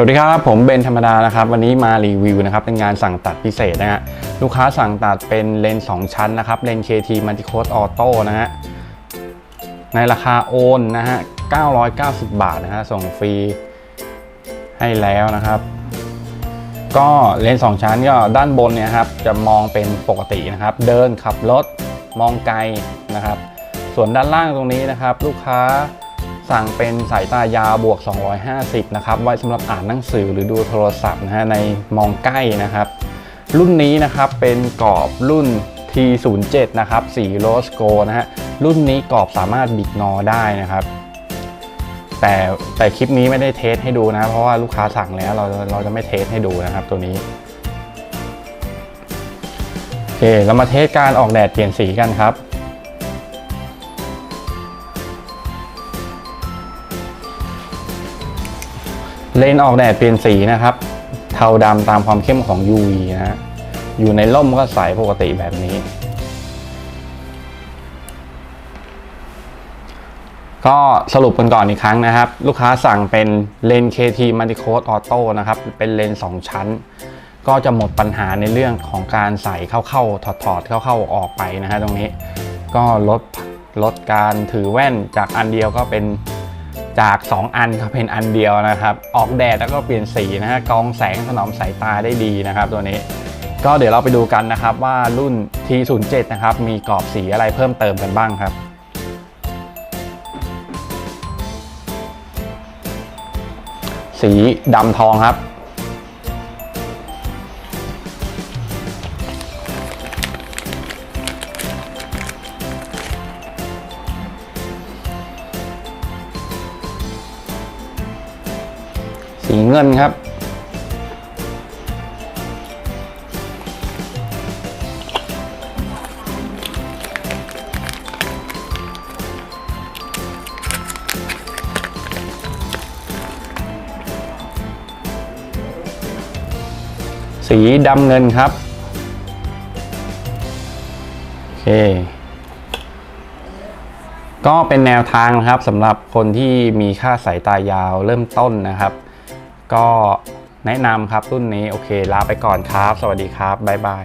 สวัสดีครับ ผมเบนธรรมดานะครับ วันนี้มารีวิวนะครับ เป็นงานสั่งตัดพิเศษนะฮะลูกค้าสั่งตัดเป็นเลนส์2ชั้นนะครับ เลนส์ KT Multi Code Auto นะฮะในราคาโอนนะฮะ 990 บาทนะฮะส่งฟรีให้แล้วนะครับ ก็เลนส์2ชั้นก็ด้านบนเนี่ยครับจะมองเป็นปกตินะครับ เดินขับรถมองไกลนะครับ ส่วนด้านล่างตรงนี้นะครับ ลูกค้า สั่งเป็นสายตายาวบวก 250 นะครับ ไว้สำหรับอ่านหนังสือหรือดูโทรศัพท์นะฮะในมองใกล้นะครับ รุ่นนี้นะครับเป็นกรอบรุ่น T07 นะครับสีโรสโกนะฮะรุ่นนี้กรอบสามารถบิดงอได้นะครับ แต่แต่คลิปนี้ไม่ได้เทสให้ดูนะ เพราะว่าลูกค้าสั่งแล้วเราเราจะไม่เทสให้ดูนะครับตัวนี้โอเคเรามาเทสการออกแดดเปลี่ยนสีกันครับ เลนออกแดดเปลี่ยนสีนะครับ เทาดำตามความเข้มของ UV นะฮะอยู่ในร่มก็ใสปกติแบบนี้ ก็สรุปกันก่อนอีกครั้งนะครับ ลูกค้าสั่งเป็นเลน KT Multi Code Auto นะครับ เป็นเลนส์2ชั้น ก็จะหมดปัญหาในเรื่องของการใส่เข้าๆถอดๆเข้าๆออกไปนะฮะตรงนี้ ก็ลดลดการถือแว่นจากอันเดียวก็เป็น จาก 2 อันครับเป็นอันเดียวนะครับ ออกแดดแล้วก็เปลี่ยนสีนะฮะกองแสงถนอมสายตาได้ดีนะครับ ตัวนี้ ก็เดี๋ยวเราไปดูกันนะครับว่ารุ่น T07 นะครับมีกรอบสีอะไรเพิ่มเติมกันบ้างครับสีดำทองครับ สีเงินครับ สีดำเงินครับ โอเคก็เป็นแนวทางนะครับสำหรับคนที่มีค่าสายตายาวเริ่มต้นนะครับ ก็แนะนำครับรุ่นนี้โอเค ลาไปก่อนครับ สวัสดีครับบ๊ายบาย